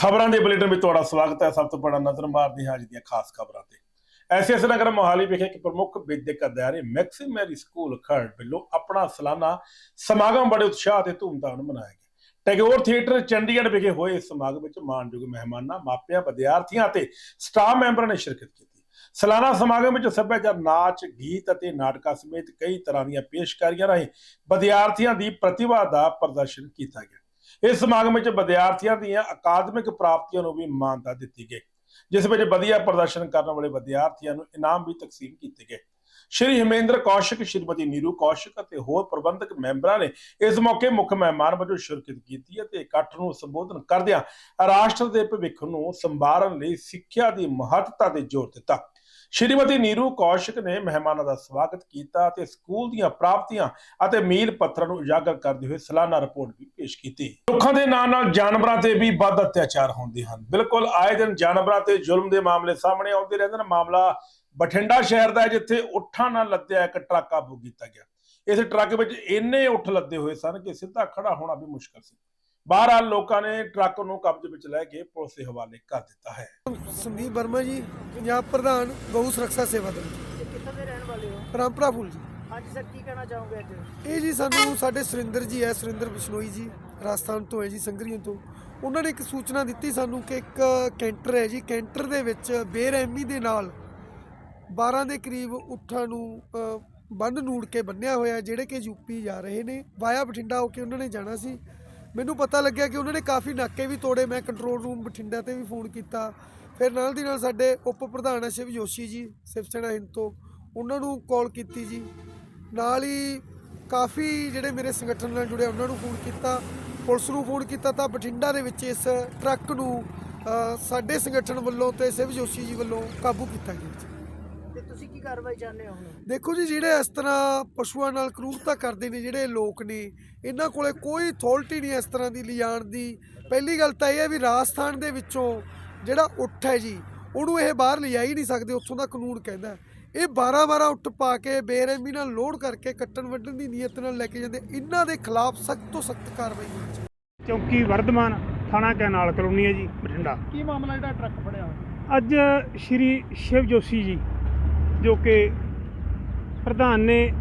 ਖਬਰਾਂ ਦੇ ਬੁਲੇਟਿਨ ਵਿੱਚ ਤੁਹਾਡਾ ਸਵਾਗਤ ਹੈ। ਸਭ ਤੋਂ ਬੜਾ ਨਜ਼ਰ ਮਾਰਦੇ ਹਾਂ ਅੱਜ ਦੀਆਂ ਖਾਸ ਖਬਰਾਂ ਤੇ। ਐਸਐਸ ਨਗਰ ਮੋਹਾਲੀ ਵਿਖੇ ਇੱਕ ਪ੍ਰਮੁੱਖ ਵਿਦਿਅਕ ਅਦਾਰੇ ਮੈਕਸਿਮਰੀ ਸਕੂਲ ਖੜ ਵੱਲੋਂ ਆਪਣਾ ਸਾਲਾਨਾ ਸਮਾਗਮ ਬੜੇ ਉਤਸ਼ਾਹ ਤੇ ਧੂਮਧਾਮ ਨਾਲ ਮਨਾਇਆ ਗਿਆ। ਟੈਗੋਰ ਥੀਏਟਰ ਚੰਡੀਗੜ੍ਹ ਵਿਖੇ ਹੋਏ ਇਸ ਸਮਾਗਮ ਵਿੱਚ ਮਾਣਯੋਗ ਮਹਿਮਾਨਾਂ, ਮਾਪਿਆਂ, ਵਿਦਿਆਰਥੀਆਂ ਅਤੇ ਸਟਾਫ ਮੈਂਬਰਾਂ ਨੇ ਸ਼ਿਰਕਤ ਕੀਤੀ। ਸਾਲਾਨਾ ਸਮਾਗਮ ਵਿੱਚ ਸੱਭਿਆਚਾਰ, ਨਾਚ, ਗੀਤ ਅਤੇ ਨਾਟਕਾਂ ਸਮੇਤ ਕਈ ਤਰ੍ਹਾਂ ਦੀਆਂ ਪੇਸ਼ਕਾਰੀਆਂ ਰਾਹੀਂ ਵਿਦਿਆਰਥੀਆਂ ਦੀ ਪ੍ਰਤਿਭਾ ਦਾ ਪ੍ਰਦਰਸ਼ਨ ਕੀਤਾ ਗਿਆ। ਇਸ ਸਮਾਗਮ ਵਿੱਚ ਵਿਦਿਆਰਥੀਆਂ ਦੀਆਂ ਅਕਾਦਮਿਕ ਪ੍ਰਾਪਤੀਆਂ ਨੂੰ ਵੀ ਮਾਨਤਾ ਦਿੱਤੀ ਗਈ, ਜਿਸ ਵਿੱਚ ਵਧੀਆ ਪ੍ਰਦਰਸ਼ਨ ਕਰਨ ਵਾਲੇ ਵਿਦਿਆਰਥੀਆਂ ਨੂੰ ਇਨਾਮ ਵੀ ਤਕਸੀਮ ਕੀਤੇ ਗਏ। ਸ਼੍ਰੀ ਹਿਮੇਂਦਰ ਕੌਸ਼ਿਕ, ਸ਼੍ਰੀਮਤੀ ਨੀਰੂ ਕੌਸ਼ਿਕ ਅਤੇ ਹੋਰ ਪ੍ਰਬੰਧਕ ਮੈਂਬਰਾਂ ਨੇ ਇਸ ਮੌਕੇ ਮੁੱਖ ਮਹਿਮਾਨ ਵਜੋਂ ਸ਼ਿਰਕਤ ਕੀਤੀ ਅਤੇ ਇਕੱਠ ਨੂੰ ਸੰਬੋਧਨ ਕਰਦਿਆਂ ਰਾਸ਼ਟਰ ਦੇ ਭਵਿੱਖ ਨੂੰ ਸੰਭਾਲਣ ਲਈ ਸਿੱਖਿਆ ਦੀ ਮਹੱਤਤਾ ਤੇ ਜ਼ੋਰ ਦਿੱਤਾ। ਸ਼੍ਰੀਮਤੀ ਨੀਰੂ ਕੌਸ਼ਿਕ ਨੇ ਮਹਿਮਾਨਾਂ ਦਾ ਸਵਾਗਤ ਕੀਤਾ ਅਤੇ ਸਕੂਲ ਦੀਆਂ ਪ੍ਰਾਪਤੀਆਂ ਅਤੇ ਮੀਲ ਪੱਥਰਾਂ ਨੂੰ ਉਜਾਗਰ ਕਰਦੇ ਹੋਏ ਸਾਲਾਨਾ ਰਿਪੋਰਟ ਵੀ ਪੇਸ਼ ਕੀਤੀ। ਰੁੱਖਾਂ ਦੇ ਨਾਲ ਨਾਲ ਜਾਨਵਰਾਂ ਤੇ ਵੀ ਵੱਧ ਅਤਿਆਚਾਰ ਹੁੰਦੇ ਹਨ। ਬਿਲਕੁਲ ਆਏ ਦਿਨ ਜਾਨਵਰਾਂ ਤੇ ਜ਼ੁਲਮ ਦੇ ਮਾਮਲੇ ਸਾਹਮਣੇ ਆਉਂਦੇ ਰਹਿੰਦੇ ਨੇ। ਮਾਮਲਾ ਬਠਿੰਡਾ ਸ਼ਹਿਰ ਦਾ ਹੈ, ਜਿੱਥੇ ਉੱਠਾਂ ਨਾਲ ਲੱਦਿਆ ਇੱਕ ਟਰੱਕ ਕਾਬੂ ਕੀਤਾ ਗਿਆ। ਇਸ ਟਰੱਕ ਵਿੱਚ ਇੰਨੇ ਉੱਠ ਲੱਦੇ ਹੋਏ ਸਨ ਕਿ ਸਿੱਧਾ ਖੜਾ ਹੋਣਾ ਵੀ ਮੁਸ਼ਕਲ ਸੀ। ਬਹਰਹਾਲ ਲੋਕਾਂ ਨੇ ਟਰੱਕ ਨੂੰ ਕਬਜ਼ੇ ਵਿੱਚ ਲੈ ਕੇ ਪੁਲਿਸ ਦੇ ਹਵਾਲੇ ਕਰ ਦਿੱਤਾ ਹੈ। ਸੰਦੀਪ ਵਰਮਾ ਜੀ ਪੰਜਾਬ ਪ੍ਰਧਾਨ ਗਊ ਸੁਰੱਖਿਆ ਸੇਵਾ ਦਲ। ਕਿੱਥੋਂ ਦੇ ਰਹਿਣ ਵਾਲੇ ਹੋ? ਪਰੰਪਰਾ ਫੁੱਲ ਜੀ। ਹਾਂਜੀ ਸਰ ਕੀ ਕਹਿਣਾ ਚਾਹੋਗੇ ਅੱਜ? ਇਹ ਜੀ ਸਾਨੂੰ ਸਾਡੇ ਸੁਰਿੰਦਰ ਜੀ ਹੈ ਸੁਰਿੰਦਰ ਬਿਸ਼ਨੋਈ ਜੀ ਰਾਜਸਥਾਨ ਤੋਂ ਹੈ ਜੀ ਸੰਗਰੀਆਂ ਤੋਂ। ਉਹਨਾਂ ਨੇ ਇੱਕ ਸੂਚਨਾ ਦਿੱਤੀ ਸਾਨੂੰ ਕਿ ਇੱਕ ਕੈਂਟਰ ਹੈ ਜੀ ਕੈਂਟਰ ਦੇ ਵਿੱਚ ਬੇਰਹਿਮੀ ਦੇ ਨਾਲ 12 ਦੇ ਕਰੀਬ ਉੱਠਾਂ ਨੂੰ ਬੰਨ ਨੂੜ ਕੇ ਬੰਨਿਆ ਹੋਇਆ ਜਿਹੜੇ ਕਿ ਯੂਪੀ ਜਾ ਰਹੇ ਨੇ। ਵਾਇਆ ਬਠਿੰਡਾ ਹੋ ਕੇ ਉਹਨਾਂ ਨੇ ਜਾਣਾ ਸੀ। ਮੈਨੂੰ ਪਤਾ ਲੱਗਿਆ ਕਿ ਉਹਨਾਂ ਨੇ ਕਾਫੀ ਨਾਕੇ ਵੀ ਤੋੜੇ, ਮੈਂ ਕੰਟਰੋਲ ਰੂਮ ਬਠਿੰਡਾ ਤੇ ਵੀ ਫੋਨ ਕੀਤਾ। ਫਿਰ ਨਾਲ ਦੀ ਨਾਲ ਸਾਡੇ ਉਪ ਪ੍ਰਧਾਨ ਹੈ ਸ਼ਿਵ ਜੋਸ਼ੀ ਜੀ, ਸਿਵ ਸੈਨਾ ਹਿੰਦ ਤੋਂ, ਉਹਨਾਂ ਨੂੰ ਕਾਲ ਕੀਤੀ ਜੀ। ਨਾਲ ਹੀ ਕਾਫੀ ਜਿਹੜੇ ਮੇਰੇ ਸੰਗਠਨ ਨਾਲ ਜੁੜੇ ਉਹਨਾਂ ਨੂੰ ਫੋਨ ਕੀਤਾ। ਪੁਲਿਸ ਨੂੰ ਫੋਨ ਕੀਤਾ ਤਾਂ ਬਠਿੰਡਾ ਦੇ ਵਿੱਚ ਇਸ ਟਰੱਕ ਨੂੰ ਸਾਡੇ ਸੰਗਠਨ ਵੱਲੋਂ ਤੇ ਸਿਵ ਜੋਸ਼ੀ ਜੀ ਵੱਲੋਂ ਕਾਬੂ ਕੀਤਾ ਗਿਆ ਜੀ। ਕੀ ਕਾਰਵਾਈ ਚਾਹੁੰਦੇ ਹੋ ਹੁਣ? ਦੇਖੋ ਜੀ ਜਿਹੜੇ ਇਸ ਤਰ੍ਹਾਂ ਪਸ਼ੂਆਂ ਨਾਲ ਕਰੂਰਤਾ ਕਰਦੇ ਨੇ ਜਿਹੜੇ ਲੋਕ ਨੇ ਇਹਨਾਂ ਕੋਲੇ ਕੋਈ ਅਥਾਰਟੀ ਨਹੀਂ ਇਸ ਤਰ੍ਹਾਂ ਦੀ ਲਿਜਾਣ ਦੀ। ਪਹਿਲੀ ਗੱਲ ਤਾਂ ਇਹ ਹੈ ਵੀ ਰਾਜਸਥਾਨ ਦੇ ਵਿੱਚੋਂ ਜਿਹੜਾ ਉੱਠ ਹੈ ਜੀ ਉਹਨੂੰ ਇਹ ਬਾਹਰ ਲਿਜਾ ਹੀ ਨਹੀਂ ਸਕਦੇ ਉੱਥੋਂ ਦਾ ਕਾਨੂੰਨ ਕਹਿੰਦਾ। ਇਹ 12 12 ਉੱਠ ਪਾ ਕੇ ਬੇਰਹਿਮੀ ਨਾਲ ਲੋਡ ਕਰਕੇ ਕੱਟਣ ਵੱਢਣ ਦੀ ਨੀਅਤ ਨਾਲ ਲੈ ਕੇ ਜਾਂਦੇ ਇਹਨਾਂ ਦੇ ਖਿਲਾਫ ਸਖਤ ਤੋਂ ਸਖਤ ਕਾਰਵਾਈ ਹੋਣੀ ਚਾਹੀਦੀ। ਚੌਂਕੀ ਵਰਧਮਾਨ ਥਾਣਾ ਕੈਨਾਲ ਕਲੋਨੀ ਹੈ ਜੀ ਬਠਿੰਡਾ। ਕੀ ਮਾਮਲਾ ਜਿਹੜਾ ਟਰੱਕ ਫੜਿਆ? ਹੋਇਆ ਅੱਜ ਸ਼੍ਰੀ ਸ਼ਿਵ ਜੋਸ਼ੀ ਜੀ ਜੋ ਕਿ ਪ੍ਰਧਾਨ ਨੇ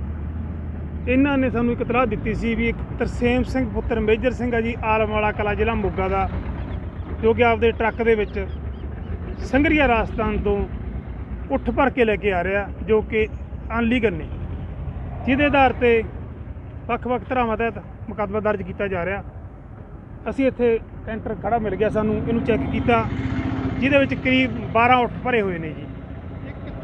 ਇਹਨਾਂ ਨੇ ਸਾਨੂੰ ਇੱਕ ਤਲਾਹ ਦਿੱਤੀ ਸੀ ਵੀ ਇੱਕ ਤਰਸੇਮ ਸਿੰਘ ਪੁੱਤਰ ਮੇਜਰ ਸਿੰਘ ਆ ਜੀ, ਆਲਮਵਾਲਾ ਕਲਾ ਜ਼ਿਲ੍ਹਾ ਮੋਗਾ ਦਾ, ਜੋ ਕਿ ਆਪਦੇ ਟਰੱਕ ਦੇ ਵਿੱਚ ਸੰਗਰੀਆ ਰਾਜਸਥਾਨ ਤੋਂ ਉੱਠ ਭਰ ਕੇ ਲੈ ਕੇ ਆ ਰਿਹਾ, ਜੋ ਕਿ ਅਨਲੀਗਲ ਨੇ। ਜਿਹਦੇ ਆਧਾਰ ਤੇ ਵੱਖ-ਵੱਖ ਧਾਰਾਵਾਂ ਤਹਿਤ ਮੁਕੱਦਮਾ ਦਰਜ ਕੀਤਾ ਜਾ ਰਿਹਾ। ਅਸੀਂ ਇੱਥੇ ਕੈਂਟਰ ਖੜਾ ਮਿਲ ਗਿਆ ਸਾਨੂੰ, ਇਹਨੂੰ ਚੈੱਕ ਕੀਤਾ, ਜਿਹਦੇ ਵਿੱਚ ਕਰੀਬ 12 ਉੱਠ ਭਰੇ ਹੋਏ ਨੇ ਜੀ।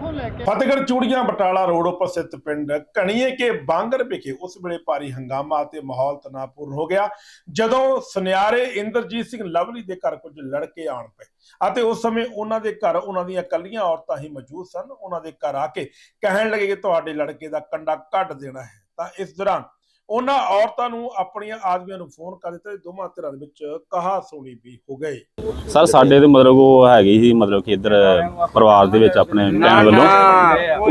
ਕਿੱਥੋਂ ਲੈ ਕੇ ਫਤਿਹਗੜ੍ਹ ਚੂੜੀਆਂ ਬਟਾਲਾ ਰੋਡ ਉੱਪਰ ਸਥਿਤ ਪਿੰਡ ਕਣੀਏ ਕੇ ਬਾਂਗਰ ਵਿਖੇ ਉਸ ਵੇਲੇ ਭਾਰੀ ਹੰਗਾਮਾ ਅਤੇ ਮਾਹੌਲ ਤਣਾਅਪੂਰਨ ਹੋ ਗਿਆ, ਜਦੋਂ ਸੁਨਿਆਰੇ ਇੰਦਰਜੀਤ ਸਿੰਘ ਲਵਲੀ ਦੇ ਘਰ ਕੁਝ ਲੜਕੇ ਆਣ ਪਏ ਅਤੇ ਉਸ ਸਮੇਂ ਉਹਨਾਂ ਦੇ ਘਰ ਉਹਨਾਂ ਦੀਆਂ ਇਕੱਲੀਆਂ ਔਰਤਾਂ ਹੀ ਮੌਜੂਦ ਸਨ। ਉਹਨਾਂ ਦੇ ਘਰ ਆ ਕੇ ਕਹਿਣ ਲੱਗੇ ਕਿ ਤੁਹਾਡੇ ਲੜਕੇ ਦਾ ਕੰਡਾ ਕੱਢ ਦੇਣਾ ਹੈ। ਤਾਂ ਇਸ ਦੌਰਾਨ ਉਹਨਾਂ ਔਰਤਾਂ ਨੂੰ ਆਪਣੀਆਂ ਆਦਮੀਆਂ ਨੂੰ ਫੋਨ ਕਰ ਦਿੱਤਾ ਤੇ ਦੋਵਾਂ ਧਿਰਾਂ ਦੇ ਵਿੱਚ ਕਹਾ ਸੁਣੀ ਵੀ ਹੋ ਗਈ। ਸਰ ਸਾਡੇ ਤੇ ਮਤਲਬ ਉਹ ਹੈਗੀ ਸੀ ਮਤਲਬ ਕਿ ਇੱਧਰ ਪਰਿਵਾਰ ਦੇ ਵਿੱਚ ਆਪਣੇ ਭੈਣ ਵੱਲੋਂ।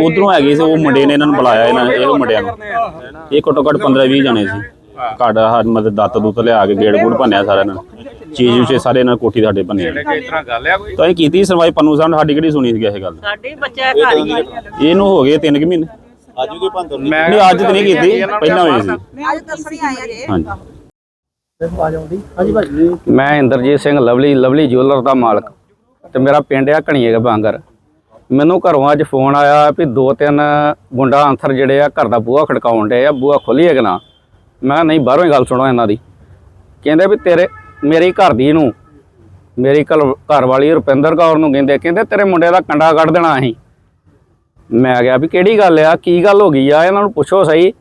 ਉਧਰੋਂ ਹੈਗੀ ਸੀ ਉਹ ਮੁੰਡੇ ਨੇ ਇਹਨਾਂ ਨੂੰ ਬੁਲਾਇਆ ਇਹਨਾਂ ਨੇ ਇਹ ਮੁੰਡਿਆਂ ਨੂੰ। ਇਹ ਘੱਟੋ ਘੱਟ 15 20 ਜਣੇ ਸੀ। ਘਾਟ ਹਰ ਮਤਲਬ ਦੱਤ ਦੁੱਤ ਲਿਆ ਕੇ ਗੇੜ ਗੂੜ ਭੰਨਿਆ ਸਾਰਿਆਂ ਨੇ। ਚੀਜ਼ ਉਸੇ ਸਾਰੇ ਇਹਨਾਂ ਕੋਠੀ ਸਾਡੇ ਭੰਨਿਆ ਤਾਂ ਇਹ ਕੀਤੀ ਸੁਣਵਾਈ ਪੰਨੂ ਸਾਹਿਬ ਨੇ ਸਾਡੀ ਕਿਹੜੀ ਸੁਣੀ ਸੀ ਇਹ ਗੱਲ? ਸਾਡੇ ਬੱਚਾ ਘਰ ਹੀ। ਇਹਨੂੰ ਹੋ ਗਏ 3 ਮਹੀਨੇ। ਅੱਜ ਵੀ ਕੋਈ ਭੰਤਰ ਨਹੀਂ ਅੱਜ ਤੇ ਨਹੀਂ ਕੀਤੀ। ਪਹਿਲਾਂ ਹੋਈ ਸੀ। ਅੱਜ ਦੱਸਣੀ ਆਇਆ ਜੇ। ਹਾਂਜੀ। ਹਾਂਜੀ ਭਾਜੀ। ਮੈਂ Inderjit Singh Lovely Lovely Jeweller ਦਾ ਮਾਲਕ ਤੇ ਮੇਰਾ ਪਿੰਡ ਆ ਘਣੀਏ ਬਾਂਗਰ। ਮੈਨੂੰ ਘਰੋਂ ਅੱਜ ਫੋਨ ਆਇਆ ਵੀ ਦੋ ਤਿੰਨ ਗੁੰਡਾ ਅੰਸਰ ਜਿਹੜੇ ਆ ਘਰ ਦਾ ਬੂਹਾ ਖੜਕਾਉਣ ਡੇ ਆ ਬੂਹਾ ਖੋਲੀਏ ਕਿ ਨਾ? ਮੈਂ ਨਹੀਂ ਬਾਹਰੋਂ ਹੀ ਗੱਲ ਸੁਣੋ ਇਹਨਾਂ ਦੀ। ਕਹਿੰਦੇ ਵੀ ਤੇਰੇ ਮੇਰੀ ਘਰ ਦੀ ਨੂੰ ਮੇਰੀ ਘਰ ਘਰ ਵਾਲੀ ਰੁਪਿੰਦਰ ਕੌਰ ਨੂੰ ਕਹਿੰਦੇ ਕਹਿੰਦੇ ਤੇਰੇ ਮੁੰਡੇ ਦਾ ਕੰਡਾ ਕੱਢ ਦੇਣਾ ਅਸੀਂ। ਮੈਂ ਕਿਹਾ ਵੀ ਕਿਹੜੀ ਗੱਲ ਆ, ਕੀ ਗੱਲ ਹੋ ਗਈ ਆ? ਇਹਨਾਂ ਨੂੰ ਪੁੱਛੋ ਸਹੀ।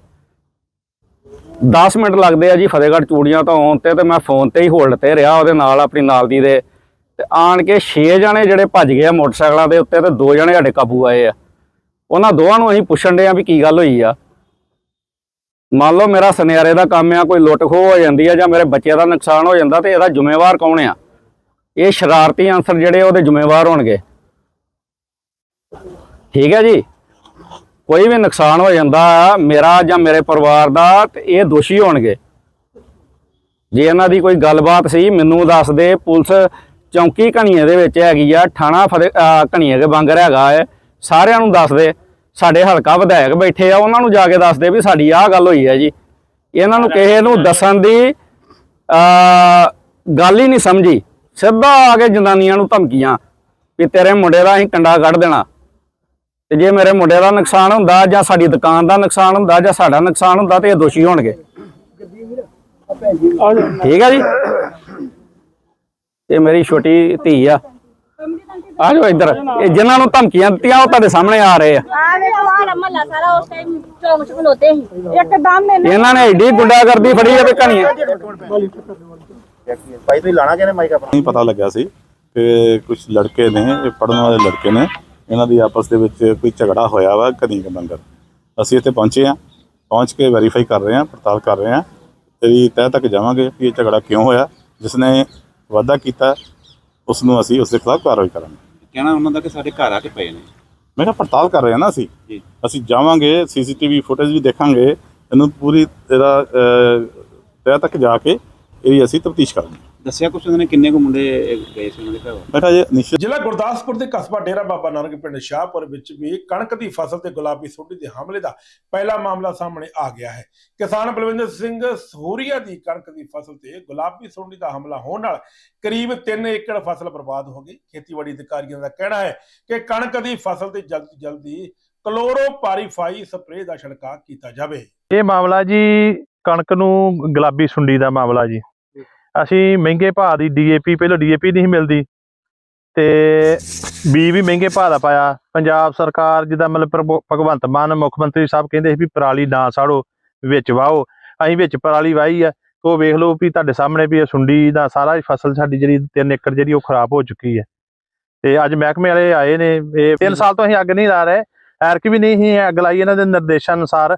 10 ਮਿੰਟ ਲੱਗਦੇ ਆ ਜੀ ਫਤਿਹਗੜ੍ਹ ਚੂੜੀਆਂ ਤੋਂ ਆਉਣ ਤੇ ਤੇ ਮੈਂ ਫੋਨ ਤੇ ਹੀ ਹੋਲਡ ਤੇ ਰਿਹਾ ਉਹਦੇ ਨਾਲ ਆਪਣੀ ਨਾਲ ਦੀ ਦੇ। ਤੇ ਆਣ ਕੇ 6 ਜਣੇ ਜਿਹੜੇ ਭੱਜ ਗਏ ਆ ਮੋਟਰਸਾਈਕਲਾਂ ਦੇ ਉੱਤੇ ਤੇ ਦੋ ਜਣੇ ਸਾਡੇ ਕਾਬੂ ਆਏ ਆ। ਉਹਨਾਂ ਦੋਵਾਂ ਨੂੰ ਅਸੀਂ ਪੁੱਛਣ ਦੇ ਆ ਵੀ ਕੀ ਗੱਲ ਹੋਈ ਆ। ਮੰਨ ਲਓ ਮੇਰਾ ਸੁਨਿਆਰੇ ਦਾ ਕੰਮ ਆ, ਕੋਈ ਲੁੱਟ ਖੋਹ ਹੋ ਜਾਂਦੀ ਆ ਜਾਂ ਮੇਰੇ ਬੱਚੇ ਦਾ ਨੁਕਸਾਨ ਹੋ ਜਾਂਦਾ ਤੇ ਇਹਦਾ ਜ਼ਿੰਮੇਵਾਰ ਕੌਣ ਆ? ਇਹ ਸ਼ਰਾਰਤੀ ਅਨਸਰ ਜਿਹੜੇ ਉਹਦੇ ਜ਼ਿੰਮੇਵਾਰ ਹੋਣਗੇ। ਠੀਕ ਹੈ ਜੀ? ਕੋਈ ਵੀ ਨੁਕਸਾਨ ਹੋ ਜਾਂਦਾ ਮੇਰਾ ਜਾਂ ਮੇਰੇ ਪਰਿਵਾਰ ਦਾ ਤੇ ਇਹ ਦੋਸ਼ੀ ਹੋਣਗੇ। ਜੇ ਇਹਨਾਂ ਦੀ ਕੋਈ ਗੱਲਬਾਤ ਸੀ, ਮੈਨੂੰ ਦੱਸ ਦੇ, ਪੁਲਿਸ ਚੌਂਕੀ ਘਣੀਏ ਦੇ ਵਿੱਚ ਹੈਗੀ ਆ, ਥਾਣਾ ਫਤਿਹ, ਅਹ, ਘਣੀਏ ਦੇ ਬੰਗਰ ਹੈਗਾ ਹੈ ਸਾਰਿਆਂ ਨੂੰ ਦੱਸ ਦੇ। ਸਾਡੇ ਹਲਕਾ ਵਿਧਾਇਕ ਬੈਠੇ ਆ, ਉਹਨਾਂ ਨੂੰ ਜਾ ਕੇ ਦੱਸ ਦੇ ਵੀ ਸਾਡੀ ਆਹ ਗੱਲ ਹੋਈ ਹੈ ਜੀ। ਇਹਨਾਂ ਨੂੰ ਕਿਸੇ ਨੂੰ ਦੱਸਣ ਦੀ ਗੱਲ ਹੀ ਨਹੀਂ ਸਮਝੀ। ਸਿੱਧਾ ਆ ਕੇ ਜਨਾਨੀਆਂ ਨੂੰ ਧਮਕੀਆਂ ਵੀ ਤੇਰੇ ਮੁੰਡੇ ਦਾ ਅਸੀਂ ਕੰਡਾ ਕੱਢ ਦੇਣਾ। ਤੇ ਜੇ ਮੇਰੇ ਮੁੰਡੇ ਦਾ ਨੁਕਸਾਨ ਹੁੰਦਾ ਜਾਂ ਸਾਡੀ ਦੁਕਾਨ ਦਾ ਨੁਕਸਾਨ ਹੁੰਦਾ ਜਾਂ ਸਾਡਾ ਨੁਕਸਾਨ ਹੁੰਦਾ ਤੇ ਇਹ ਦੋਸ਼ੀ ਹੋਣਗੇ। ਠੀਕ ਆ ਜੀ? ਇਹ ਮੇਰੀ ਛੋਟੀ ਧੀ ਆ। ਆ ਜਾਓ ਇੱਧਰ। ਇਹ ਜਿਨ੍ਹਾਂ ਨੂੰ ਧਮਕੀਆਂ ਦਿੱਤੀਆਂ ਉਹ ਤੁਹਾਡੇ ਸਾਹਮਣੇ ਆ ਰਹੇ ਆ। ਇਹਨਾਂ ਨੇ ਐਡੀ ਗੁੰਡਾਗਰਦੀ ਫੜੀ ਆ ਤੇ ਕਹਾਣੀਆਂ। ਭਾਈ ਤੁਸੀਂ ਲਾਣਾ ਕਿਹਨੇ ਮਾਈਕ ਆਪਣਾ? ਨਹੀਂ ਪਤਾ ਲੱਗਿਆ ਸੀ ਕਿ ਕੁਝ ਲੜਕੇ ਨੇ ਇਹ ਪੜਨ ਵਾਲੇ ਲੜਕੇ ਨੇ। ਇਹਨਾਂ ਦੀ ਆਪਸ ਦੇ ਵਿੱਚ ਕੋਈ ਝਗੜਾ ਹੋਇਆ ਵਾ ਕਦੀ ਕੇ ਬੰਗਰ ਅਸੀਂ ਇੱਥੇ ਪਹੁੰਚੇ ਆ ਪਹੁੰਚ ਕੇ ਵੈਰੀਫਾਈ ਕਰ ਰਹੇ ਆ ਪੜਤਾਲ ਕਰ ਰਹੇ ਆ ਤੇਰੀ ਤਹਿ ਤੱਕ ਜਾਵਾਂਗੇ ਕਿ ਇਹ ਝਗੜਾ ਕਿਉਂ ਹੋਇਆ ਜਿਸ ਨੇ ਵਾਅਦਾ ਕੀਤਾ ਉਸ ਨੂੰ ਅਸੀਂ ਉਸ ਦੇ ਖਿਲਾਫ ਕਾਰਵਾਈ ਕਰਾਂਗੇ। ਕਹਿਣਾ ਉਹਨਾਂ ਦਾ ਕਿ ਸਾਡੇ ਘਰ ਆ ਕੇ ਪਏ ਨੇ। ਮੈਂ ਕਿਹਾ ਪੜਤਾਲ ਕਰ ਰਹੇ ਆ ਨਾ ਅਸੀਂ। ਅਸੀਂ ਜਾਵਾਂਗੇ ਸੀਸੀਟੀਵੀ ਫੁਟੇਜ ਵੀ ਦੇਖਾਂਗੇ ਇਹਨੂੰ ਪੂਰੀ ਇਹਦਾ ਤਹਿ ਤੱਕ ਜਾ ਕੇ ਇਹ ਅਸੀਂ ਤਫਤੀਸ਼ ਕਰਾਂਗੇ। ਦੱਸਿਆ ਕੁਛ ਉਹਨਾਂ ਨੇ ਕਿੰਨੇ ਕੁ ਮੁੰਡੇ ਗਏ ਸੀ ਉਹਨਾਂ ਦੇ ਘਰ? ਕਿਹਾ ਜੇ ਨਿਸ਼ਚਿਤ ਜ਼ਿਲ੍ਹਾ ਗੁਰਦਾਸਪੁਰ ਦੇ ਕਸਬਾ ਡੇਰਾ ਬਾਬਾ ਨਾਨਕ ਪਿੰਡ ਸ਼ਾਹਪੁਰ ਵਿੱਚ ਵੀ ਕਣਕ ਦੀ ਫਸਲ ਤੇ ਗੁਲਾਬੀ ਸੁੰਡੀ ਦੇ ਹਮਲੇ ਦਾ ਪਹਿਲਾ ਮਾਮਲਾ ਸਾਹਮਣੇ ਆ ਗਿਆ ਹੈ। ਕਿਸਾਨ ਬਲਵਿੰਦਰ ਸਿੰਘ ਸਹੂਰੀਆ ਦੀ ਕਣਕ ਦੀ ਫਸਲ ਤੇ ਗੁਲਾਬੀ ਸੁੰਡੀ ਦਾ ਹਮਲਾ ਹੋਣ ਨਾਲ ਕਰੀਬ 3 ਏਕੜ ਫਸਲ ਬਰਬਾਦ ਹੋ ਗਈ। ਖੇਤੀਬਾੜੀ ਅਧਿਕਾਰੀਆਂ ਦਾ ਕਹਿਣਾ ਹੈ ਕਿ ਕਣਕ ਦੀ ਫਸਲ ਤੇ ਜਲਦੀ ਜਲਦੀ ਕਲੋਰੋਪਾਰੀਫਾਈ ਸਪਰੇਅ ਦਾ ਛਿੜਕਾਅ ਕੀਤਾ ਜਾਵੇ। ਇਹ ਮਾਮਲਾ ਜੀ ਕਣਕ ਨੂੰ ਗੁਲਾਬੀ ਸੁੰਡੀ ਦਾ ਮਾਮਲਾ ਜੀ। ਅਸੀਂ ਮਹਿੰਗੇ ਭਾਅ ਦੀ ਡੀਏਪੀ ਪਹਿਲਾਂ ਡੀਏਪੀ ਨਹੀਂ ਮਿਲਦੀ ਤੇ ਬੀ ਵੀ ਮਹਿੰਗੇ ਭਾਅ ਦਾ ਪਾਇਆ। ਪੰਜਾਬ ਸਰਕਾਰ ਜਿੱਦਾਂ ਮਤਲਬ ਪ੍ਰਭ- ਭਗਵੰਤ ਮਾਨ ਮੁੱਖ ਮੰਤਰੀ ਸਾਹਿਬ ਕਹਿੰਦੇ ਸੀ ਵੀ ਪਰਾਲੀ ਨਾ ਸਾੜੋ, ਵਿੱਚ ਵਾਹੋ ਅਸੀਂ ਵਿੱਚ ਪਰਾਲੀ ਵਾਹੀ ਆ ਉਹ ਵੇਖ ਲਓ ਵੀ ਤੁਹਾਡੇ ਸਾਹਮਣੇ ਵੀ ਇਹ ਸੁੰਡੀ ਦਾ ਸਾਰਾ ਫਸਲ ਸਾਡੀ ਜਿਹੜੀ 3 ਏਕੜ ਜਿਹੜੀ ਉਹ ਖਰਾਬ ਹੋ ਚੁੱਕੀ ਹੈ। ਤੇ ਅੱਜ ਮਹਿਕਮੇ ਵਾਲੇ ਆਏ ਨੇ, ਇਹ 3 ਸਾਲ ਤੋਂ ਅਸੀਂ ਅੱਗ ਨਹੀਂ ਲਾ ਰਹੇ ਐਰਕ ਵੀ ਨਹੀਂ ਸੀ ਅੱਗ ਲਾਈ ਇਹਨਾਂ ਦੇ ਨਿਰਦੇਸ਼ਾਂ ਅਨੁਸਾਰ।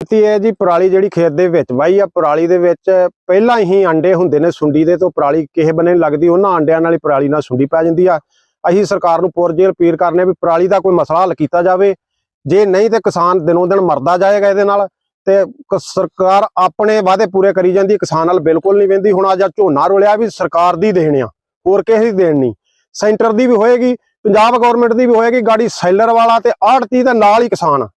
ਕੀਤੀ ਹੈ ਜੀ, ਪਰਾਲੀ ਜਿਹੜੀ ਖੇਤ ਦੇ ਵਿੱਚ ਵਾਈ ਆ, ਪਰਾਲੀ ਦੇ ਵਿੱਚ ਪਹਿਲਾਂ ਹੀ ਅੰਡੇ ਹੁੰਦੇ ਨੇ ਸੁੰਡੀ ਦੇ, ਤੋਂ ਪਰਾਲੀ ਕਿਸੇ ਬੰਨੇ ਲੱਗਦੀ, ਉਹਨਾਂ ਅੰਡਿਆਂ ਨਾਲ ਹੀ ਪਰਾਲੀ ਨਾਲ ਸੁੰਡੀ ਪੈ ਜਾਂਦੀ ਆ। ਅਸੀਂ ਸਰਕਾਰ ਨੂੰ ਪੁਰਜੇ ਅਪੀਲ ਕਰਨੇ ਵੀ ਪਰਾਲੀ ਦਾ ਕੋਈ ਮਸਲਾ ਹੱਲ ਕੀਤਾ ਜਾਵੇ। ਜੇ ਨਹੀਂ ਤੇ ਕਿਸਾਨ ਦਿਨੋਂ ਦਿਨ ਮਰਦਾ ਜਾਏਗਾ ਇਹਦੇ ਨਾਲ, ਤੇ ਸਰਕਾਰ ਆਪਣੇ ਵਾਅਦੇ ਪੂਰੇ ਕਰੀ ਜਾਂਦੀ, ਕਿਸਾਨ ਨਾਲ ਬਿਲਕੁਲ ਨਹੀਂ ਵਹਿੰਦੀ ਹੁਣ ਅੱਜ ਝੋਨਾ ਰੋਲਿਆ ਵੀ ਸਰਕਾਰ ਦੀ ਦੇਣ ਆ, ਹੋਰ ਕਿਸੇ ਦੀ ਦੇਣ ਨਹੀਂ। ਸੈਂਟਰ ਦੀ ਵੀ ਹੋਏਗੀ, ਪੰਜਾਬ ਗਵਰਨਮੈਂਟ ਦੀ ਵੀ ਹੋਏਗੀ, ਗਾੜੀ ਸੈਲਰ ਵਾਲਾ ਤੇ ਆੜਤੀ ਦੇ ਨਾਲ ਹੀ ਕਿਸਾਨ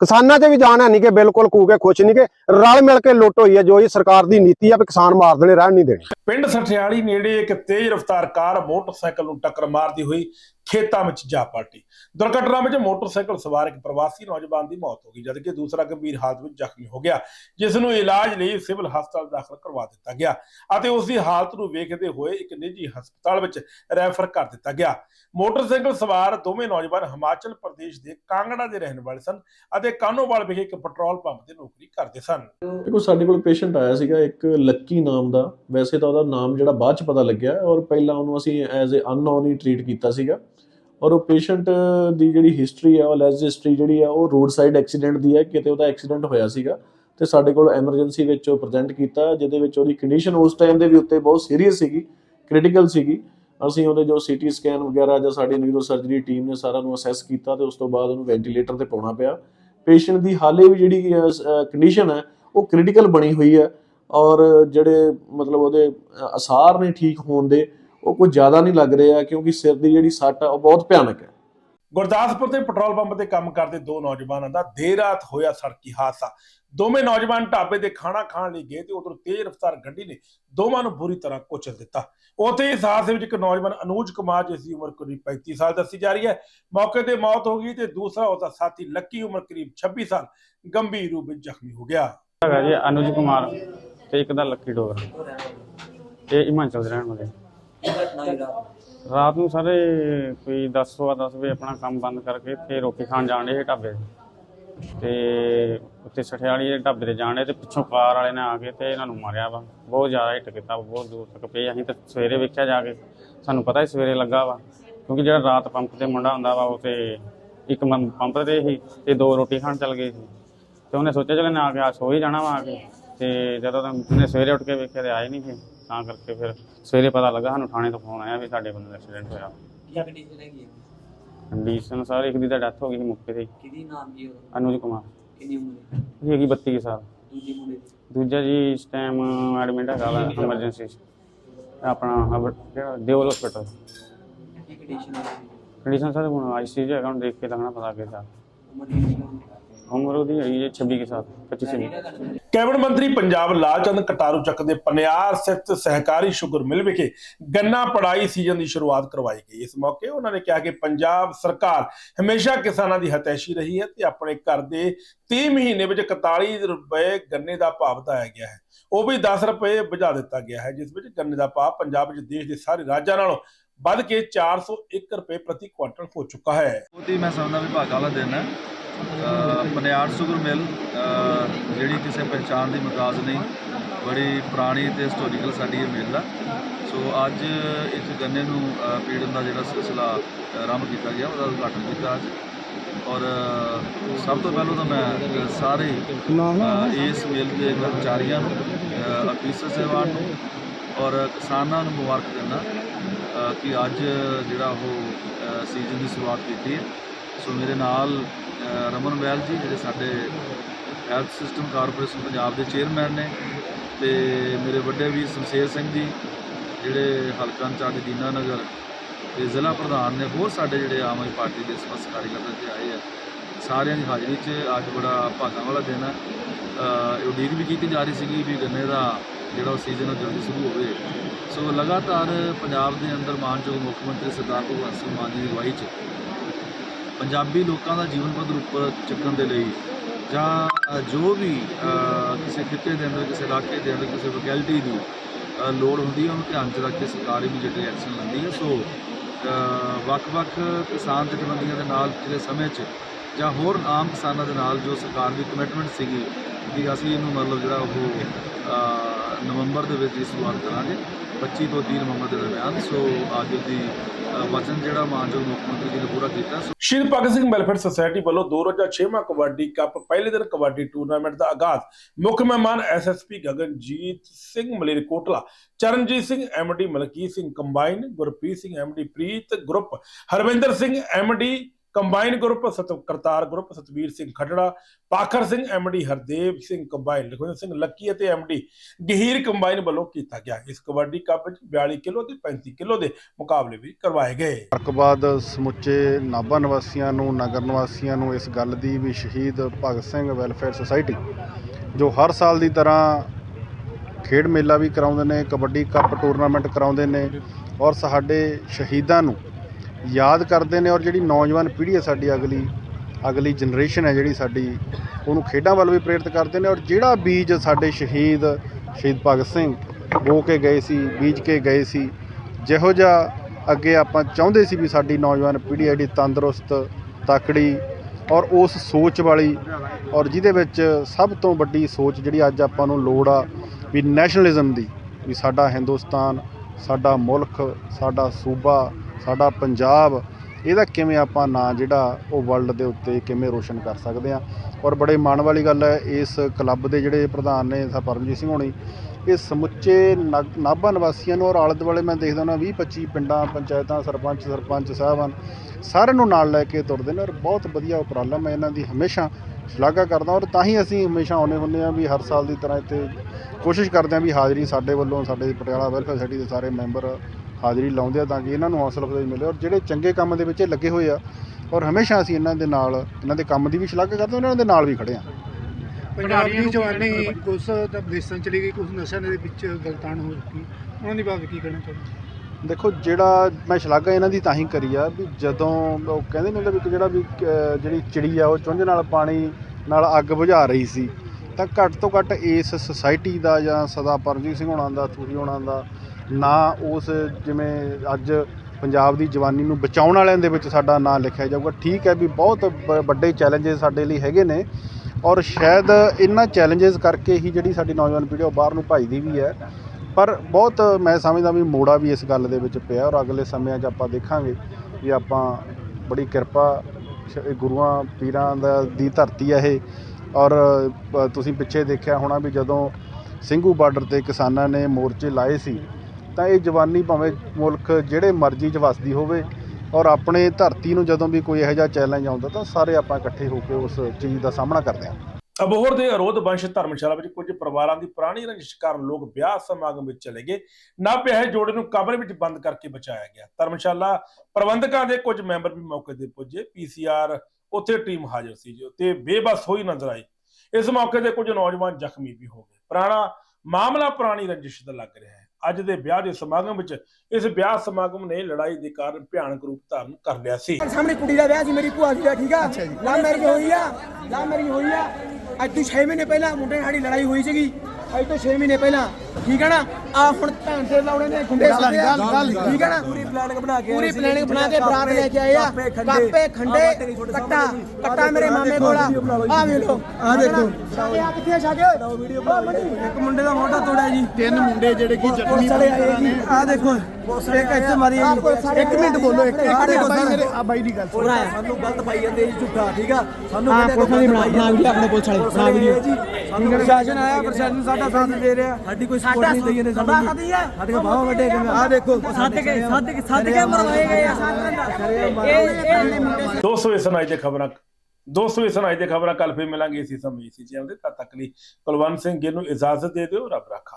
ਕਿਸਾਨਾਂ 'ਚ ਵੀ ਜਾਣ ਹੈ ਨਹੀਂ ਕਿ ਬਿਲਕੁਲ ਕੂ ਕੇ ਖੁਸ਼ ਨਹੀਂ ਕਿ ਰਲ ਮਿਲ ਕੇ ਲੁੱਟ ਹੋਈ ਹੈ, ਜੋ ਇਹ ਸਰਕਾਰ ਦੀ ਨੀਤੀ ਆ ਵੀ ਕਿਸਾਨ ਮਾਰ ਦੇਣੇ, ਰਹਿਣ ਨਹੀਂ ਦੇਣੀ। ਪਿੰਡ ਸਠਿਆਲੀ ਨੇੜੇ ਇੱਕ ਤੇਜ਼ ਰਫ਼ਤਾਰ ਕਾਰ ਮੋਟਰਸਾਈਕਲ ਨੂੰ ਟੱਕਰ ਮਾਰਦੀ ਹੋਈ ਖੇਤਾਂ ਵਿੱਚ ਜਾ ਪਲਟੀ। ਦੁਰਘਟਨਾ ਵਿੱਚ ਮੋਟਰਸਾਈਕਲ ਸਵਾਰ ਇੱਕ ਪ੍ਰਵਾਸੀ ਨੌਜਵਾਨ ਦੀ ਮੌਤ ਹੋ ਗਈ, ਜਦਕਿ ਦੂਸਰਾ ਗੰਭੀਰ ਹਾਲਤ ਵਿੱਚ ਜ਼ਖਮੀ ਹੋ ਗਿਆ ਜਿਸ ਨੂੰ ਇਲਾਜ ਲਈ ਸਿਵਲ ਹਸਪਤਾਲ ਦਾਖਲ ਕਰਵਾ ਦਿੱਤਾ ਗਿਆ ਅਤੇ ਉਸ ਦੀ ਹਾਲਤ ਨੂੰ ਵੇਖਦੇ ਹੋਏ ਇੱਕ ਨਿੱਜੀ ਹਸਪਤਾਲ ਵਿੱਚ ਰੈਫਰ ਕਰ ਦਿੱਤਾ ਗਿਆ। ਮੋਟਰਸਾਈਕਲ ਸਵਾਰ ਦੋਵੇਂ ਨੌਜਵਾਨ ਹਿਮਾਚਲ ਪ੍ਰਦੇਸ਼ ਦੇ ਕਾਂਗੜਾ ਦੇ ਰਹਿਣ ਵਾਲੇ ਸਨ ਅਤੇ ਕਾਨੋਵਾਲ ਵਿਖੇ ਇੱਕ ਪੈਟਰੋਲ ਪੰਪ ਤੇ ਨੌਕਰੀ ਕਰਦੇ ਸਨ। ਦੇਖੋ, ਸਾਡੇ ਕੋਲ ਪੇਸ਼ੈਂਟ ਆਇਆ ਸੀਗਾ ਇੱਕ ਲੱਕੀ ਨਾਮ ਦਾ। ਵੈਸੇ ਤਾਂ ਉਹਦਾ ਨਾਮ ਜਿਹੜਾ ਬਾਅਦ ਚ ਪਤਾ ਲੱਗਿਆ ਔਰ ਪਹਿਲਾਂ ਉਹਨੂੰ ਅਸੀਂ ਐਜ਼ ਅ ਅਨਨੋਨ ਹੀ ਟ੍ਰੀਟ ਕੀਤਾ ਸੀਗਾ। ਔਰ ਉਹ ਪੇਸ਼ੈਂਟ ਦੀ ਜਿਹੜੀ ਹਿਸਟਰੀ ਆ ਉਹ ਲੈਸ ਹਿਸਟਰੀ ਜਿਹੜੀ ਆ ਉਹ ਰੋਡ ਸਾਈਡ ਐਕਸੀਡੈਂਟ ਦੀ ਹੈ ਕਿਤੇ ਉਹਦਾ ਐਕਸੀਡੈਂਟ ਹੋਇਆ ਸੀਗਾ ਤੇ ਸਾਡੇ ਕੋਲ ਐਮਰਜੈਂਸੀ ਵਿੱਚ ਉਹ ਪ੍ਰੈਜ਼ੈਂਟ ਕੀਤਾ ਜਿਹਦੇ ਵਿੱਚ ਉਹਦੀ ਕੰਡੀਸ਼ਨ ਉਸ ਟਾਈਮ ਦੇ ਵੀ ਉੱਤੇ ਬਹੁਤ ਸੀਰੀਅਸ ਸੀਗੀ ਕ੍ਰਿਟੀਕਲ ਸੀਗੀ। ਅਸੀਂ ਉਹਦੇ ਜੋ ਸੀਟੀ ਸਕੈਨ ਵਗੈਰਾ ਜਾਂ ਸਾਡੀ ਨਿਊਰੋ ਸਰਜਰੀ ਟੀਮ ਨੇ ਸਾਰਾ ਨੂੰ ਅਸੈਸ ਕੀਤਾ ਤੇ ਉਸ ਤੋਂ ਬਾਅਦ ਉਹਨੂੰ ਵੈਂਟੀਲੇਟਰ ਤੇ ਪਾਉਣਾ ਪਿਆ। ਪੇਸ਼ੈਂਟ ਦੀ ਹਾਲੇ ਵੀ ਜਿਹੜੀ ਕੰਡੀਸ਼ਨ ਹੈ ਉਹ ਕ੍ਰਿਟੀਕਲ ਬਣੀ ਹੋਈ ਹੈ ਔਰ ਜਿਹੜੇ ਮਤਲਬ ਉਹਦੇ ਅ, ਅਸਾਰ ਨੇ ਠੀਕ ਹੋਣ ਦੇ ਉਹ ਕੋਈ ਜ਼ਿਆਦਾ ਨਹੀਂ ਲੱਗ ਰਿਹਾ ਕਿਉਂਕਿ ਸਿਰ ਦੀ ਜਿਹੜੀ ਸੱਟ ਆ ਉਹ ਬਹੁਤ ਭਿਆਨਕ ਹੈ। ਗੁਰਦਾਸਪੁਰ ਦੇ ਪੈਟਰੋਲ ਪੰਪ ਤੇ ਕੰਮ ਕਰਦੇ ਦੋ ਨੌਜਵਾਨਾਂ ਦਾ ਦੇਰ ਰਾਤ ਹੋਇਆ ਸੜਕੀ ਹਾਦਸਾ। ਦੋਵੇਂ ਨੌਜਵਾਨ ਢਾਬੇ ਤੇ ਖਾਣਾ ਖਾਣ ਲਈ ਗਏ ਤੇ ਉਧਰ ਤੇਜ਼ ਰਫ਼ਤਾਰ ਗੱਡੀ ਨੇ ਦੋਵਾਂ ਨੂੰ ਬੁਰੀ ਤਰ੍ਹਾਂ ਕੁਚਲ ਦਿੱਤਾ। ਉੱਥੇ ਇਸ ਹਾਦਸੇ ਵਿੱਚ ਇੱਕ ਨੌਜਵਾਨ ਅਨੂਜ ਕੁਮਾਰ ਜਿਸ ਦੀ ਉਮਰ ਕਰੀਬ 35 ਸਾਲ ਦੱਸੀ ਜਾ ਰਹੀ ਹੈ ਮੌਕੇ ਤੇ ਮੌਤ ਹੋ ਗਈ ਤੇ ਦੂਸਰਾ ਉਹਦਾ ਸਾਥੀ ਲੱਕੀ ਉਮਰ ਕਰੀਬ 26 ਸਾਲ ਗੰਭੀਰ ਰੂਪ ਵਿੱਚ ਜ਼ਖਮੀ ਹੋ ਗਿਆ। ਹੈਗਾ ਜੀ ਅਨੁਜ ਕੁਮਾਰ ਤੇ ਇੱਕ ਦਾ ਲੱਕੀ ਡੋਗਰ। ਇਹ ਹਿਮਾਚਲ ਦੇ ਰਹਿਣ ਵਾਲੇ। ਰਾਤ ਨੂੰ ਸਾਰੇ ਕੋਈ 10 ਸਵਾ 10 ਵਜੇ ਆਪਣਾ ਕੰਮ ਬੰਦ ਕਰਕੇ ਇੱਥੇ ਰੋਟੀ ਖਾਣ ਜਾਣ ਦੇ ਢਾਬੇ ਤੇ। ਤੇ ਉੱਥੇ ਸਠਿਆਲੀ ਦੇ ਢਾਬੇ ਤੇ ਜਾਣ ਡੇ ਤੇ ਪਿੱਛੋਂ ਕਾਰ ਵਾਲੇ ਨੇ ਆ ਕੇ ਤੇ ਇਹਨਾਂ ਨੂੰ ਮਾਰਿਆ ਵਾ। ਬਹੁਤ ਜ਼ਿਆਦਾ ਹਿੱਟ ਕੀਤਾ, ਬਹੁਤ ਦੂਰ ਤੱਕ ਪਏ। ਅਸੀਂ ਤਾਂ ਸਵੇਰੇ ਵੇਖਿਆ ਜਾ ਕੇ, ਸਾਨੂੰ ਪਤਾ ਹੀ ਸਵੇਰੇ ਲੱਗਾ ਵਾ, ਕਿਉਂਕਿ ਜਿਹੜਾ ਰਾਤ ਪੰਪ ਤੇ ਮੁੰਡਾ ਹੁੰਦਾ ਵਾ, ਉਹ ਤੇ ਇੱਕ ਮੰ, ਪੰਪ ਤੇ ਸੀ ਤੇ ਦੋ ਰੋਟੀ ਖਾਣ ਚੱਲ ਗਏ ਸੀ। ਤੇ ਉਹਨੇ ਸੋਚਿਆ ਚਲ ਨਾ ਆ ਸੋ ਹੀ ਜਾਣਾ ਵਾ ਆ ਕੇ। ਤੇ ਜਦੋਂ ਤਾਂ ਉਹਨੇ ਸਵੇਰੇ ਉੱਠ ਕੇ ਵੇਖਿਆ ਤੇ ਆਏ ਨਹੀਂ ਸੀ ਤਾਂ ਕਰਕੇ ਫਿਰ ਸਵੇਰੇ ਪਤਾ ਲੱਗਾ ਸਾਨੂੰ ਥਾਣੇ ਤੋਂ ਫੋਨ ਆਇਆ ਵੀ ਸਾਡੇ ਬੰਦੇ ਦਾ ਐਕਸੀਡੈਂਟ ਹੋਇਆ। ਕੀ ਕੰਡੀਸ਼ਨ ਹੈਗੀ ਹੈ? ਕੰਡੀਸ਼ਨ ਸਰ ਇੱਕ ਦੀ ਤਾਂ ਡੈਥ ਹੋ ਗਈ ਸੀ ਮੌਕੇ ਤੇ ਹੀ। ਕਿਹਦੀ ਨਾਮ ਕੀ ਉਹਦਾ? ਅਨੁਜ ਕੁਮਾਰ। ਕਿੰਨੀ ਉਮਰ ਹੈ? ਇਹ ਹੈਗੀ 32 ਕੁ ਸਾਲ। ਦੂਜੀ ਮੁੰਡੇ ਦੀ? ਦੂਜਾ ਜੀ ਇਸ ਟਾਈਮ ਐਡਮਿਟ ਹੈਗਾ ਵਾ ਐਮਰਜੈਂਸੀ ਆਪਣਾ ਹਬ- ਕਿਹੜਾ ਦਿਓਲ ਹਸਪੀਟਲ ਕੀ ਕੰਡੀਸ਼ਨ ਹੈ ਕੰਡੀਸ਼ਨ ਸਰ ਹੁਣ ਆਈਸੀਯੂ ਹੈਗਾ ਹੁਣ ਦੇਖ ਕੇ ਲੱਗਣਾ ਪਤਾ ਅੱਗੇ ਦਾ ਉਮਰ ਕਿੰਨੀ ਹੈ? ਉਮਰ ਉਹਦੀ ਹੈਗੀ ਹੈ 26 ਕੇ ਸਾਲ 25 ਛੱਬੀ। ਕੈਬਨਿਟ ਮੰਤਰੀ ਪੰਜਾਬ ਲਾਲਚੰਦ ਕਟਾਰੂ ਚੱਕ ਦੇ ਪਨਿਆਰ ਸਥਿਤ ਸਹਿਕਾਰੀ ਸ਼ੂਗਰ ਮਿਲ ਵਿਖੇ ਗੰਨਾ ਪੜਾਈ ਸੀਜ਼ਨ ਦੀ ਸ਼ੁਰੂਆਤ ਕਰਵਾਈ ਗਈ। ਇਸ ਮੌਕੇ ਉਹਨਾਂ ਨੇ ਕਿਹਾ ਕਿ ਪੰਜਾਬ ਸਰਕਾਰ ਹਮੇਸ਼ਾ ਕਿਸਾਨਾਂ ਦੀ ਹਤੈਸ਼ੀ ਰਹੀ ਹੈ ਤੇ ਆਪਣੇ ਘਰ ਦੇ 30 ਮਹੀਨੇ ਵਿੱਚ 41 ਰੁਪਏ ਗੰਨੇ ਦਾ ਭਾਅ ਵਧਾਇਆ ਗਿਆ ਹੈ। ਉਹ ਵੀ 10 ਰੁਪਏ ਵਧਾ ਦਿੱਤਾ ਗਿਆ ਹੈ ਜਿਸ ਵਿੱਚ ਗੰਨੇ ਦਾ ਭਾਅ ਪੰਜਾਬ ਵਿੱਚ ਦੇਸ਼ ਦੇ ਸਾਰੇ ਰਾਜਾਂ ਨਾਲੋਂ ਵੱਧ ਕੇ 401 ਰੁਪਏ ਪ੍ਰਤੀ ਕੁਇੰਟਲ ਹੋ ਚੁੱਕਾ ਹੈ। ਬਹੁਤ ਹੀ ਮੈਂ ਸਮਝਦਾ ਵਿਭਾਗ ਵਾਲਾ ਦਿਨ ਹੈ। ਪਨਿਆੜ ਸ਼ੂਗਰ ਮਿਲ ਜਿਹੜੀ ਕਿਸੇ ਪਹਿਚਾਣ ਦੀ ਮੁਤਾਜ਼ ਨਹੀਂ, ਬੜੀ ਪੁਰਾਣੀ ਤੇ ਹਿਸਟੋਰੀਕਲ ਸਾਡੀ ਇਹ ਮਿਲ ਆ। ਸੋ ਅੱਜ ਇਸ ਗੰਨੇ ਨੂੰ ਪੀੜਨ ਦਾ ਜਿਹੜਾ ਸਿਲਸਿਲਾ ਆਰੰਭ ਕੀਤਾ ਗਿਆ, ਉਹਦਾ ਉਦਘਾਟਨ ਕੀਤਾ ਅੱਜ। ਔਰ ਸਭ ਤੋਂ ਪਹਿਲਾਂ ਤਾਂ ਮੈਂ ਸਾਰੇ ਇਸ ਮੇਲ ਦੇ ਕਰਮਚਾਰੀਆਂ ਨੂੰ ਅਫੀਸਰ ਸੇਵਾਨ ਨੂੰ ਔਰ ਕਿਸਾਨਾਂ ਨੂੰ ਮੁਬਾਰਕ ਦਿੰਦਾ ਕਿ ਅੱਜ ਜਿਹੜਾ ਉਹ ਸੀਜ਼ਨ ਦੀ ਸ਼ੁਰੂਆਤ ਕੀਤੀ ਹੈ। ਸੋ ਮੇਰੇ ਨਾਲ ਰਮਨ ਵੈਲ ਜੀ, ਜਿਹੜੇ ਸਾਡੇ ਹੈਲਥ ਸਿਸਟਮ ਕਾਰਪੋਰੇਸ਼ਨ ਪੰਜਾਬ ਦੇ ਚੇਅਰਮੈਨ ਨੇ ਤੇ ਮੇਰੇ ਵੱਡੇ ਵੀਰ ਸ਼ਮਸ਼ੇਰ ਸਿੰਘ ਜੀ, ਜਿਹੜੇ ਹਲਕਾ ਇੰਚਾਰਜ ਦੀਨਾ ਨਗਰ ਤੇ ਜ਼ਿਲ੍ਹਾ ਪ੍ਰਧਾਨ ਨੇ, ਹੋਰ ਸਾਡੇ ਜਿਹੜੇ ਆਮ ਆਦਮੀ ਪਾਰਟੀ ਦੇ ਸਮਸਤ ਕਾਰਜਕਰਤਾ ਤੇ ਆਏ ਆ, ਸਾਰਿਆਂ ਦੀ ਹਾਜ਼ਰੀ 'ਚ ਅੱਜ ਬੜਾ ਭਾਗਾਂ ਵਾਲਾ ਦਿਨ ਹੈ ਉਡੀਕ ਵੀ ਕੀਤੀ ਜਾ ਰਹੀ ਸੀਗੀ ਵੀ ਗੰਨੇ ਦਾ ਜਿਹੜਾ ਉਹ ਸੀਜ਼ਨ ਉਹ ਜਲਦੀ ਸ਼ੁਰੂ ਹੋਵੇ। ਸੋ ਲਗਾਤਾਰ ਪੰਜਾਬ ਦੇ ਅੰਦਰ ਮਾਨਯੋਗ ਮੁੱਖ ਮੰਤਰੀ ਸਰਦਾਰ ਭਗਵੰਤ ਸਿੰਘ ਮਾਨ ਜੀ ਦੀ ਅਗਵਾਈ 'ਚ ਪੰਜਾਬੀ ਲੋਕਾਂ ਦਾ ਜੀਵਨ ਪੱਧਰ ਉੱਪਰ ਚੱਕਣ ਦੇ ਲਈ ਜਾਂ ਜੋ ਵੀ ਕਿਸੇ ਖਿੱਤੇ ਦੇ ਅੰਦਰ, ਕਿਸੇ ਇਲਾਕੇ ਦੇ ਅੰਦਰ ਕਿਸੇ ਲੋਕੈਲਿਟੀ ਦੀ ਲੋੜ ਹੁੰਦੀ ਹੈ, ਉਹਨੂੰ ਧਿਆਨ 'ਚ ਰੱਖ ਕੇ ਸਰਕਾਰ ਇਮੀਡੀਏਟਲੀ ਐਕਸ਼ਨ ਲੈਂਦੀ ਹੈ। ਸੋ ਵੱਖ-ਵੱਖ ਕਿਸਾਨ ਜਥੇਬੰਦੀਆਂ ਦੇ ਨਾਲ ਪਿਛਲੇ ਸਮੇਂ 'ਚ ਜਾਂ ਹੋਰ ਆਮ ਕਿਸਾਨਾਂ ਦੇ ਨਾਲ ਜੋ ਸਰਕਾਰ ਦੀ ਕਮਿਟਮੈਂਟ ਸੀਗੀ ਕਿ ਅਸੀਂ ਇਹਨੂੰ ਮਤਲਬ ਜਿਹੜਾ ਉਹ ਨਵੰਬਰ ਦੇ ਵਿੱਚ ਹੀ ਸ਼ੁਰੂਆਤ ਕਰਾਂਗੇ। 25 ਤੋਂ 30 ਨਵੰਬਰ ਦੇ ਦਰਮਿਆਨ, ਸੋ ਅੱਜ ਦੀ ਵਚਨ ਜਿਹੜਾ ਮਾਨਯੋਗ ਮੁੱਖ ਮੰਤਰੀ ਜੀ ਨੇ ਪੂਰਾ ਕੀਤਾ, so Bhagat Singh welfare society ਵੱਲੋਂ ਦੋ ਰੋਜ਼ਾ 6ਵਾਂ ਕਬੱਡੀ ਕੱਪ ਪਹਿਲੇ ਦਿਨ ਕਬੱਡੀ ਟੂਰਨਾਮੈਂਟ ਦਾ ਆਗਾਜ਼, ਮੁੱਖ ਮਹਿਮਾਨ SSP Gaganjit Singh Malerkotla Charanjit Singh MD Malkit Singh Combine, Gurpreet Singh MD Preet Group, Harvinder Singh MD Combine Group, Sat Kartar Group, Satvir Singh Khattra Pakhar Singh MD Hardev Singh Combine, Lakhwinder Singh Lucky ਅਤੇ MD Gahir combine ਵੱਲੋਂ ਕੀਤਾ ਗਿਆ। ਇਸ kabaddi cup ਵਿੱਚ 42 kilo ਤੇ 35 kilo ਦੇ ਮੁਕਾਬਲੇ ਵੀ ਕਰਵਾਏ ਗਏ। ਮੁਬਾਰਕਬਾਦ ਸਮੁੱਚੇ ਨਾਭਾ ਨਿਵਾਸੀਆਂ ਨੂੰ, ਨਗਰ ਨਿਵਾਸੀਆਂ ਨੂੰ ਇਸ ਗੱਲ ਦੀ ਵੀ ਸ਼ਹੀਦ ਭਗਤ ਸਿੰਘ ਵੈਲਫੇਅਰ ਸੁਸਾਇਟੀ, ਜੋ ਹਰ ਸਾਲ ਦੀ ਤਰ੍ਹਾਂ ਖੇਡ ਮੇਲਾ ਵੀ ਕਰਾਉਂਦੇ ਨੇ, ਕਬੱਡੀ ਕੱਪ ਟੂਰਨਾਮੈਂਟ ਕਰਾਉਂਦੇ ਨੇ ਔਰ ਸਾਡੇ ਸ਼ਹੀਦਾਂ ਨੂੰ ਯਾਦ ਕਰਦੇ ਨੇ ਔਰ ਜਿਹੜੀ ਨੌਜਵਾਨ ਪੀੜ੍ਹੀ ਹੈ ਸਾਡੀ ਅਗਲੀ ਅਗਲੀ ਜਨਰੇਸ਼ਨ ਹੈ ਜਿਹੜੀ ਸਾਡੀ, ਉਹਨੂੰ ਖੇਡਾਂ ਵੱਲ ਵੀ ਪ੍ਰੇਰਿਤ ਕਰਦੇ ਨੇ ਔਰ ਜਿਹੜਾ ਬੀਜ ਸਾਡੇ ਸ਼ਹੀਦ ਸ਼ਹੀਦ ਭਗਤ ਸਿੰਘ ਬੋ ਕੇ ਗਏ ਸੀ, ਬੀਜ ਕੇ ਗਏ ਸੀ, ਜਿਹੋ ਜਿਹਾ ਅੱਗੇ ਆਪਾਂ ਚਾਹੁੰਦੇ ਸੀ ਵੀ ਸਾਡੀ ਨੌਜਵਾਨ ਪੀੜ੍ਹੀ ਜਿਹੜੀ ਤੰਦਰੁਸਤ, ਤਕੜੀ ਔਰ ਉਸ ਸੋਚ ਵਾਲੀ ਔਰ ਜਿਹਦੇ ਵਿੱਚ ਸਭ ਤੋਂ ਵੱਡੀ ਸੋਚ ਜਿਹੜੀ ਅੱਜ ਆਪਾਂ ਨੂੰ ਲੋੜ ਆ ਵੀ ਨੈਸ਼ਨਲਿਜ਼ਮ ਦੀ, ਵੀ ਸਾਡਾ ਹਿੰਦੁਸਤਾਨ, ਸਾਡਾ ਮੁਲਕ, ਸਾਡਾ ਸੂਬਾ ਸਾਡਾ ਪੰਜਾਬ, ਇਹਦਾ ਕਿਵੇਂ ਆਪਾਂ ਨਾਂ ਜਿਹੜਾ ਉਹ ਵਰਲਡ ਦੇ ਉੱਤੇ ਕਿਵੇਂ ਰੋਸ਼ਨ ਕਰ ਸਕਦੇ ਆ ਔਰ ਬੜੇ ਮਾਣ ਵਾਲੀ ਗੱਲ ਹੈ, ਇਸ ਕਲੱਬ ਦੇ ਜਿਹੜੇ ਪ੍ਰਧਾਨ ਨੇ ਸਾ ਪਰਮਜੀਤ ਸਿੰਘ ਹੋਣੀ, ਇਹ ਸਮੁੱਚੇ ਨਗ- ਨਾਭਾ ਨਿਵਾਸੀਆਂ ਨੂੰ ਔਰ ਆਲੇ ਦੁਆਲੇ ਮੈਂ ਦੇਖਦਾ ਨਾ 20 25 ਪਿੰਡਾਂ, ਪੰਚਾਇਤਾਂ, ਸਰਪੰਚ ਸਰਪੰਚ ਸਾਹਿਬਾਨ, ਸਾਰਿਆਂ ਨੂੰ ਨਾਲ ਲੈ ਕੇ ਤੁਰਦੇ ਨੇ ਔਰ ਬਹੁਤ ਵਧੀਆ ਉਪਰਾਲਾ ਮੈਂ ਇਹਨਾਂ ਦੀ ਹਮੇਸ਼ਾ ਸ਼ਲਾਘਾ ਕਰਦਾ ਔਰ ਤਾਂ ਹੀ ਅਸੀਂ ਹਮੇਸ਼ਾ ਆਉਂਦੇ ਹੁੰਦੇ ਆ ਵੀ ਹਰ ਸਾਲ ਦੀ ਤਰ੍ਹਾਂ ਇੱਥੇ ਕੋਸ਼ਿਸ਼ ਕਰਦੇ ਆ ਵੀ ਹਾਜ਼ਰੀ ਸਾਡੇ ਵੱਲੋਂ, ਸਾਡੇ ਪਟਿਆਲਾ ਵੈਲਫੇਅਰ ਸੋਸਾਇਟੀ ਦੇ ਸਾਰੇ ਮੈਂਬਰ ਹਾਜ਼ਰੀ ਲਾਉਂਦੇ ਆ ਤਾਂ ਕਿ ਇਹਨਾਂ ਨੂੰ ਹੌਸਲਾ ਅਫਜ਼ਾਈ ਮਿਲੇ ਔਰ ਜਿਹੜੇ ਚੰਗੇ ਕੰਮ ਦੇ ਵਿੱਚ ਇਹ ਲੱਗੇ ਹੋਏ ਆ ਔਰ ਹਮੇਸ਼ਾ ਅਸੀਂ ਇਹਨਾਂ ਦੇ ਨਾਲ ਇਹਨਾਂ ਦੇ ਕੰਮ ਦੀ ਵੀ ਸ਼ਲਾਘਾ ਕਰਦੇ ਹਾਂ ਉਹਨਾਂ ਦੇ ਨਾਲ ਵੀ ਖੜੇ ਆ ਪੰਜਾਬ ਦੀ ਜਵਾਨੀ ਕੁਝ ਤਾਂ ਵਿਦੇਸ਼ਾਂ ਚਲੀ ਗਈ ਕੁਝ ਨਸ਼ਿਆਂ ਦੇ ਵਿੱਚ ਗਲਤਾਨ ਹੋ ਚੁੱਕੀ। ਉਹਨਾਂ ਦੀ ਬਾਤ ਕੀ ਕਹਿਣਾ ਚਾਹੁੰਦੇ ਦੇਖੋ ਜਿਹੜਾ ਮੈਂ ਸ਼ਲਾਘਾ ਇਹਨਾਂ ਦੀ ਤਾਂ ਹੀ ਕਰੀ ਆ ਵੀ ਜਦੋਂ ਉਹ ਕਹਿੰਦੇ ਨੇ ਵੀ ਇੱਕ ਜਿਹੜਾ ਵੀ ਜਿਹੜੀ ਚਿੜੀ ਆ ਉਹ ਚੁੰਝ ਨਾਲ ਪਾਣੀ ਨਾਲ ਅੱਗ ਬੁਝਾ ਰਹੀ ਸੀ ਤਾਂ ਘੱਟ ਤੋਂ ਘੱਟ ਇਸ ਸੁਸਾਇਟੀ ਦਾ ਜਾਂ ਸਦਾ ਪਰਮਜੀਤ ਸਿੰਘ ਹੋਣਾ ਦਾ ਤੁਸੀਂ ਹੋਣਾ ਦਾ ਨਾ ਉਸ ਜਿਵੇਂ ਅੱਜ ਪੰਜਾਬ ਦੀ ਜਵਾਨੀ ਨੂੰ ਬਚਾਉਣ ਵਾਲਿਆਂ ਦੇ ਵਿੱਚ ਸਾਡਾ ਨਾਂ ਲਿਖਿਆ ਜਾਊਗਾ। ਠੀਕ ਹੈ ਵੀ ਬਹੁਤ ਬ- ਵੱਡੇ ਚੈਲੰਜਸ ਸਾਡੇ ਲਈ ਹੈਗੇ ਨੇ ਔਰ ਸ਼ਾਇਦ ਇਹਨਾਂ ਚੈਲੰਜਸ ਕਰਕੇ ਹੀ ਜਿਹੜੀ ਸਾਡੀ ਨੌਜਵਾਨ ਪੀੜ੍ਹੀ ਉਹ ਬਾਹਰ ਨੂੰ ਭੱਜਦੀ ਵੀ ਹੈ। ਪਰ ਬਹੁਤ ਮੈਂ ਸਮਝਦਾ ਵੀ ਮੋੜਾ ਵੀ ਇਸ ਗੱਲ ਦੇ ਵਿੱਚ ਪਿਆ ਔਰ ਅਗਲੇ ਸਮਿਆਂ 'ਚ ਆਪਾਂ ਦੇਖਾਂਗੇ ਵੀ ਆਪਾਂ ਬੜੀ ਕਿਰਪਾ ਗੁਰੂਆਂ, ਪੀਰਾਂ ਦਾ, ਦੀ ਧਰਤੀ ਹੈ ਇਹ। ਔਰ ਤੁਸੀਂ ਪਿੱਛੇ ਦੇਖਿਆ ਹੋਣਾ ਵੀ ਜਦੋਂ ਸਿੰਘੂ ਬਾਰਡਰ ਤੇ ਕਿਸਾਨਾਂ ਨੇ ਮੋਰਚੇ ਲਾਏ ਸੀ ਤਾਂ ਇਹ ਜਵਾਨੀ ਭਾਵੇਂ ਮੁਲਕ ਜਿਹੜੇ ਮਰਜ਼ੀ 'ਚ ਵਸਦੀ ਹੋਵੇ ਔਰ ਆਪਣੇ ਧਰਤੀ ਨੂੰ ਜਦੋਂ ਵੀ ਕੋਈ ਇਹੋ ਜਿਹਾ ਚੈਲੰਜ ਆਉਂਦਾ ਤਾਂ ਸਾਰੇ ਆਪਾਂ ਇਕੱਠੇ ਹੋ ਕੇ ਉਸ ਚੀਜ਼ ਦਾ ਸਾਹਮਣਾ ਕਰਦੇ ਹਾਂ। ਅਬੋਹਰ ਦੇ ਅਰੋਧ ਵੰਸ਼ ਧਰਮਸ਼ਾਲਾ ਵਿੱਚ ਕੁਝ ਪਰਿਵਾਰਾਂ ਦੀ ਪੁਰਾਣੀ ਰੰਜਿਸ਼ ਕਾਰਨ ਲੋਕ ਵਿਆਹ ਸਮਾਗਮ ਵਿੱਚ ਚਲੇ ਗਏ। ਨਾ ਪਿਆ ਜੋੜੇ ਨੂੰ ਕਮਰੇ ਵਿੱਚ ਬੰਦ ਕਰਕੇ ਬਚਾਇਆ ਗਿਆ। ਧਰਮਸ਼ਾਲਾ ਪ੍ਰਬੰਧਕਾਂ ਦੇ ਕੁਝ ਮੈਂਬਰ ਵੀ ਮੌਕੇ ਤੇ ਪੁੱਜੇ। ਪੀਸੀਆਰ ਉੱਥੇ ਟੀਮ ਹਾਜ਼ਰ ਸੀ ਜੋ। ਤੇ ਬੇਬਸ ਹੋਈ ਨਜ਼ਰ ਆਈ। ਇਸ ਮੌਕੇ ਤੇ ਕੁਝ ਨੌਜਵਾਨ ਜ਼ਖਮੀ ਵੀ ਹੋ ਗਏ। ਪੁਰਾਣਾ ਮਾਮਲਾ ਪੁਰਾਣੀ ਰੰਜਿਸ਼ ਦਾ ਲੱਗ ਰਿਹਾ ਹੈ। ਅੱਜ ਦੇ ਵਿਆਹ ਦੇ ਸਮਾਗਮ ਵਿੱਚ ਇਸ ਵਿਆਹ ਸਮਾਗਮ ਨੇ ਲੜਾਈ ਦੇ ਕਾਰਨ ਭਿਆਨਕ ਰੂਪ ਧਾਰਨ ਕਰ ਲਿਆ ਸੀ। ਸਾਹਮਣੇ ਕੁੜੀ ਦਾ ਵਿਆਹ ਸੀ ਮੇਰੀ ਭੂਆ ਜੀ ਦਾ ਠੀਕ ਆ? ਲਾ ਮੈਰਿਜ ਹੋਈ ਆ ਲਾ ਮੈਰਿਜ ਹੋਈ ਆ। ਅੱਜ ਤੋਂ 6 ਮਹੀਨੇ ਪਹਿਲਾਂ ਮੁੰਡੇ ਨਾਲ ਸਾਡੀ ਲੜਾਈ ਹੋਈ ਸੀਗੀ। ਅੱਜ ਤੋਂ 6 ਮਹੀਨੇ ਪਹਿਲਾਂ ਠੀਕ ਆ ਨਾ? ਆ ਹੁਣ ਦੇ ਲਾਉਣੇ ਨੇ ਗੁੰਡੇ ਸੱਦੇ ਆ ਠੀਕ ਆ ਨਾ? ਪੂਰੀ ਪਲਾਨਿੰਗ ਬਣਾ ਕੇ ਪੂਰੀ ਪਲਾਨਿੰਗ ਬਣਾ ਕੇ ਬਰਾਤ ਲੈ ਕੇ ਆਏ ਆ। ਕਾਪੇ ਖੰਡੇ। ਕੱਟਾ ਕੱਟਾ ਮੇਰੇ ਮਾਮੇ ਕੋਲ ਆ। ਆ ਵੇਖ। ਲਓ ਆ ਦੇਖੋ ਸਾਡੇ ਆ ਕਿੱਥੇ ਛਾਗੇ ਇੱਕ ਮੁੰਡੇ ਦਾ ਮੋਢਾ ਤੋੜਿਆ ਜੀ। ਤਿੰਨ ਮੁੰਡੇ ਜਿਹੜੇ ਕਿ ਜੀ। ਆ ਦੇਖੋ। ਇੱਕ ਇੱਥੇ ਮਾਰੀ ਹੈ ਇੱਕ ਮਿੰਟ ਬੋਲੋ ਇੱਕ ਆ ਮਿੰਟ ਆ ਬਾਈ ਦੀ ਗੱਲ ਸੁਣ। ਸਾਨੂੰ ਗਲਤ ਪਾਈ ਜਾਂਦੇ ਜੀ ਝੂਠਾ ਠੀਕ ਆ? ਸਾਨੂੰ ਹਾਂ ਵਾਲੀ ਬਣਾ ਵੀਡੀਓ ਆਪਣੇ ਪੁਲਿਸ ਵਾਲੇ ਬਣਾ ਵੀਡੀਓ। ਜੀ। ਸਾਨੂੰ ਪ੍ਰਸ਼ਾਸਨ ਆਇਆ ਪ੍ਰਸ਼ਾਸਨ ਸਾਡਾ ਸਾਥ ਦੇ ਰਿਹਾ। ਸਾਡੀ ਕੋਈ ਸਪੋਰਟ ਨਹੀਂ ਦਈਏ ਨੇ ਸਾਨੂੰ ਸਾਡੇ ਕੋਲ ਬਾਹਾਂ ਵੱਡੇ ਆ ਦੇਖੋ। ਸੱਦ ਕੇ ਸੱਦ ਕੇ ਸੱਦ ਕੇ ਮਰਵਾਏ ਗਏ ਆ। ਇਹ ਦੋਸਤੋ ਇਸ ਸੁਣਾਈ ਦੇ ਖਬਰਾਂ ਦੋਸਤੋ ਇਸ ਸੁਣਾਈ ਦੇ ਖਬਰਾਂ ਕੱਲ ਫਿਰ ਮਿਲਾਂਗੇ। ਇਸੇ ਸਮੇਂ ਇਸੇ ਚੈਨਲ ਤੇ ਤਦ ਤੱਕ ਲਈ ਕੁਲਵੰਤ ਸਿੰਘ ਗਿੱਲ ਨੂੰ ਇਜਾਜ਼ਤ ਦੇ ਦਿਓ ਰੱਬ ਰਾਖਾ।